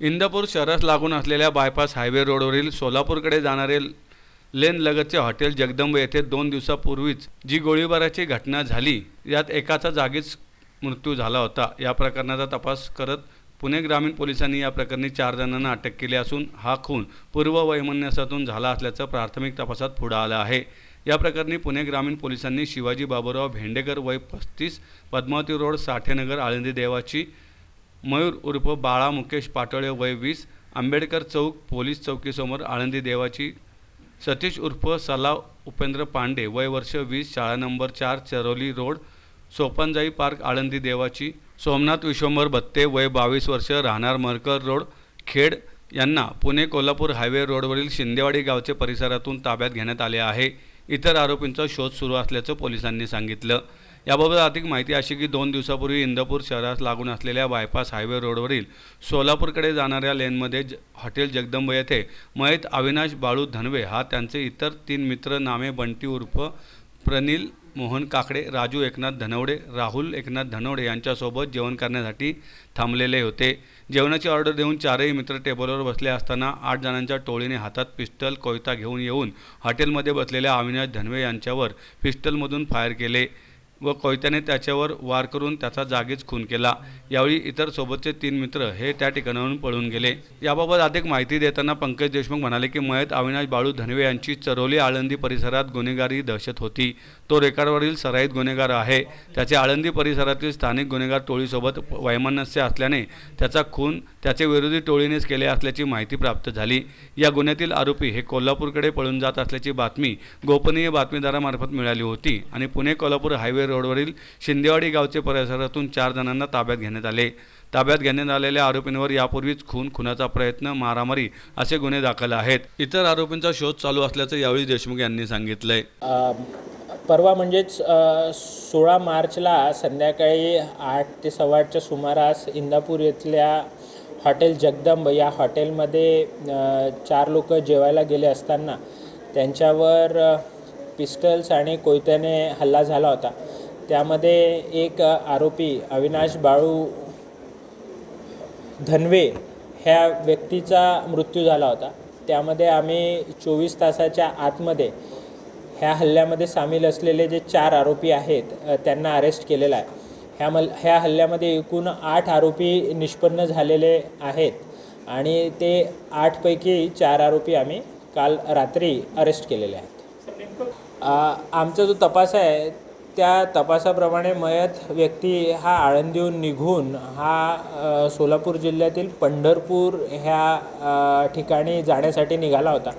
इंदापूर शहरास लागून असलेल्या bypass highway रोडवरील सोलापूरकडे जाणारे लेन लगतचे हॉटेल जगदंब येथे दोन दिवसापूर्वीच जी गोळीबाराची घटना झाली यात एकाचा जागीच मृत्यू झाला होता. या प्रकरणाचा तपास करत पुणे ग्रामीण पोलिसांनी या प्रकरणी चार जणांना अटक केली असून हा खून पूर्व वैमनस्यातून झाला असल्याचं प्राथमिक तपासात पुढं आलं आहे. या प्रकरणी पुणे ग्रामीण पोलिसांनी शिवाजी बाबूराव भेंडेकर वय पस्तीस पद्मावती रोड साठेनगर आळंदी देवाची मयूर उर्फ बाळा मुकेश पाटोळे वय वीस आंबेडकर चौक पोलीस चौकीसमोर आळंदी देवाची सतीश उर्फ सलाव उपेंद्र पांडे वय वर्ष वीस शाळा नंबर चार चरोली रोड सोपनजाई पार्क आळंदी देवाची सोमनाथ विश्वंभर बत्ते वय बावीस वर्ष राहणार मरकर रोड खेड यांना पुणे कोल्हापूर हायवे रोडवरील शिंदेवाडी गावचे परिसरातून ताब्यात घेण्यात आले आहे. इतर आरोपींचा शोध सुरू असल्याचं पोलिसांनी सांगितलं. याबाबत अधिक माहिती अशी की दोन दिवसापूर्वी इंदापूर शहरास लागून असलेल्या बायपास हायवे रोडवरील सोलापूरकडे जाणाऱ्या लेनमध्ये ज हॉटेल जगदंब येथे मयत अविनाश बाळू धनवे हा त्यांचे इतर तीन मित्र नामे बंटी उर्फ प्रनिल मोहन काकडे राजू एकनाथ धनवडे राहुल एकनाथ धनवडे यांच्यासोबत जेवण करण्यासाठी थांबलेले होते. जेवणाची ऑर्डर देऊन चारही मित्र टेबलवर बसले असताना आठ जणांच्या टोळीने हातात पिस्टल कोयता घेऊन येऊन हॉटेलमध्ये बसलेल्या अविनाश धनवे यांच्यावर पिस्टलमधून फायर केले. व कोयत्याने त्याच्यावर वार करून त्याचा जागीच खून केला. यावेळी इतर सोबतचे तीन मित्र हे त्या ठिकाणाहून पळून गेले. याबाबत अधिक माहिती देताना पंकज देशमुख म्हणाले की मयत अविनाश बाळू धनवे यांची चरोली आळंदी परिसरात गुन्हेगारी दहशत होती. तो रेकॉर्डवरील सराईत गुन्हेगार आहे. त्याचे आळंदी परिसरातील स्थानिक गुन्हेगार टोळीसोबत वैमनस्य असल्याने त्याचा खून त्याचे विरोधी टोळीनेच केले असल्याची माहिती प्राप्त झाली. या गुन्ह्यातील आरोपी हे कोल्हापूरकडे पळून जात असल्याची बातमी गोपनीय बातमीदारामार्फत मिळाली होती आणि पुणे कोल्हापूर हायवे रोडवरील शिंदेवाडी गावचे परिसरातून चार जणांना ताब्यात घेण्यात आले. ताब्यात घेण्यात आलेल्या आरोपींवर यापूर्वीच खून खुनाचा प्रयत्न मारामारी असे गुन्हे दाखल आहेत. इतर आरोपींचा शोध चालू असल्याचं यावेळी देशमुख यांनी सांगितलंय. परवा म्हणजेच सोळा मार्चला संध्याकाळी आठ ते सव्वा आठच्या सुमारास इंदापूर येथल्या हॉटेल जगदंब या हॉटेलमध्ये चार लोक जेवायला गेले असताना त्यांच्यावर पिस्टल्स आणि कोयत्याने हल्ला झाला होता. त्यामध्ये एक आरोपी अविनाश बाळू धनवे ह्या व्यक्तीचा मृत्यू झाला होता. त्यामध्ये आम्ही चोवीस तासाच्या आतमध्ये ह्या हल्ल्यामध्ये सामील असलेले जे चार आरोपी आहेत त्यांना अरेस्ट केलेलं आहे. ह्या मल ह्या हल्ल्यामध्ये एकूण आठ आरोपी निष्पन्न झालेले आहेत आणि ते आठपैकी चार आरोपी आम्ही काल रात्री अरेस्ट केलेले आहेत. आमचा जो तपास आहे त्या तपासाप्रमाणे मयत व्यक्ती हा आळंदीहून निघून हा सोलापूर जिल्ह्यातील पंढरपूर ह्या ठिकाणी जाण्यासाठी निघाला होता.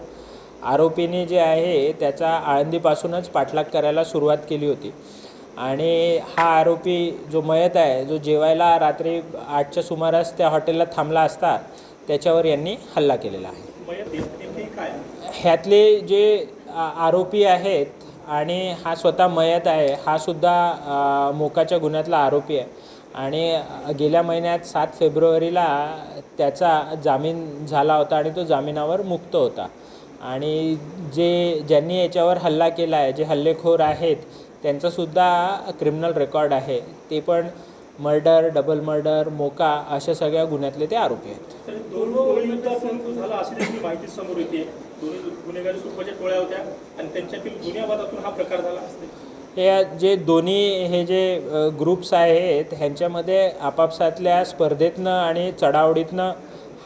आरोपीने जे आहे त्याचा आळंदीपासूनच पाठलाग करायला सुरुवात केली होती. आणि हा आरोपी जो मयत आहे जो जेवायला रात्री आठच्या सुमारास त्या हॉटेलला थांबला असता त्याच्यावर यांनी हल्ला केलेला आहे. ह्यातले जे आरोपी आहेत आणि हा स्वतः मयत आहे. हा सुद्धा मोकाच्या गुन्ह्यातला आरोपी आहे. आणि गेल्या महिन्यात सात फेब्रुवारीला त्याचा जामीन झाला होता आणि तो जामिनावर मुक्त होता. आणि जे ज्यांनी याच्यावर हल्ला केला आहे जे हल्लेखोर आहेत त्यांचंसुद्धा क्रिमिनल रेकॉर्ड आहे. ते पण मर्डर डबल मर्डर मोका अशा सगळ्या गुन्ह्यातले ते आरोपी आहेत. दोन्ही गुन्हेगारी स्वरूपाच्या टोळ्या होत्या आणि त्यांच्यातील गुन्ह्यावादातून हा प्रकार झाला असते. हे जे दोन्ही हे जे ग्रुप्स आहेत ह्यांच्यामध्ये आपापसातल्या स्पर्धेतनं आणि चढावडीतनं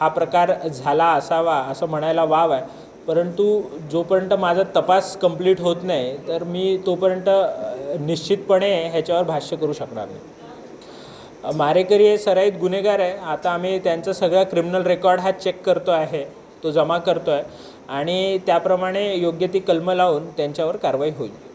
हा प्रकार झाला असावा असं म्हणायला वाव आहे. परंतु जोपर्यंत माझा तपास कंप्लीट होत नाही तर मी तोपर्यंत निश्चितपणे ह्याच्यावर भाष्य करू शकणार नाही. मारेकरी हे सराईत गुन्हेगार आहे. आता आम्ही त्यांचा सगळा क्रिमिनल रेकॉर्ड हा चेक करतो आहे. तो जमा करतो आहे आणि त्याप्रमाणे योग्य ती कलमं लावून त्यांच्यावर कारवाई होईल.